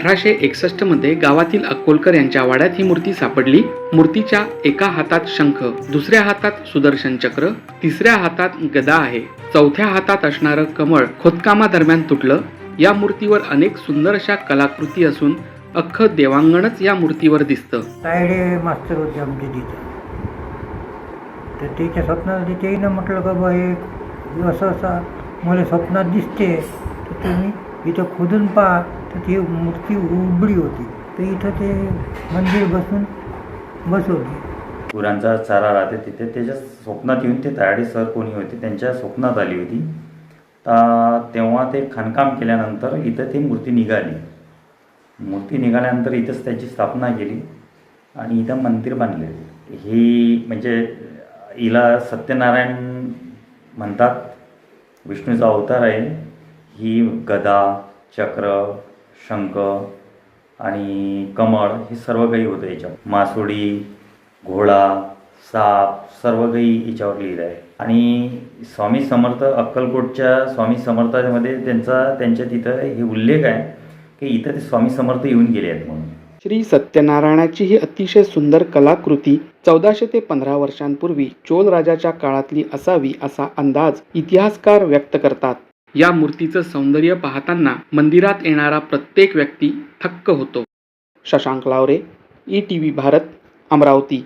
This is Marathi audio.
अठराशे एकसष्टमध्ये गावातील अक्कोलकर यांच्या वाड्यात ही मूर्ती सापडली. मूर्तीच्या एका हातात शंख दुसऱ्या हातात सुदर्शन चक्र तिसऱ्या हातात गदा आहे. चौथ्या हातात असणारं कमळ खोदकामादरम्यान तुटलं. या मूर्तीवर अनेक सुंदर अशा कलाकृती असून अख्खं देवांगणच या मूर्तीवर दिसतं. मास्तर होते आमचे तिथे. तर त्याच्या स्वप्नात तिथेही म्हटलं का बा हे असं असं मला स्वप्नात दिसते. तर तुम्ही इथं खोदून पहा. तर ती मूर्ती उघडी होती. तर इथं ते मंदिर बसून बसवली. गुरांचा चारा राहते तिथे. त्याच्या स्वप्नात येऊन ते तयाडी सर कोणी होते त्यांच्या स्वप्नात आली होती. तर तेव्हा ते खाणकाम केल्यानंतर इथं ती मूर्ती निघाली. मूर्ती निघाल्यानंतर इथंच त्याची स्थापना केली आणि इथं मंदिर बांधले. ही म्हणजे हिला सत्यनारायण म्हणतात विष्णूचा अवतार आहे. ही गदा चक्र शंख आणि कमळ हे सर्व काही होतं याच्यावर. मासोडी घोडा साप सर्व काही याच्यावर लिहिलं आहे. आणि स्वामी समर्थ अक्कलकोटच्या स्वामी समर्थामध्ये त्यांचा त्यांच्या तिथं हे उल्लेख आहे की इथं ते स्वामी समर्थ येऊन गेले आहेत म्हणून. श्री सत्यनारायणाची ही अतिशय सुंदर कलाकृती चौदाशे ते पंधरा वर्षांपूर्वी चोल राजाच्या काळातली असावी असा अंदाज इतिहासकार व्यक्त करतात. या मूर्तीचं सौंदर्य पाहताना मंदिरात येणारा प्रत्येक व्यक्ती थक्क होतो. Shashank Lavare E T V Bharat Amravati.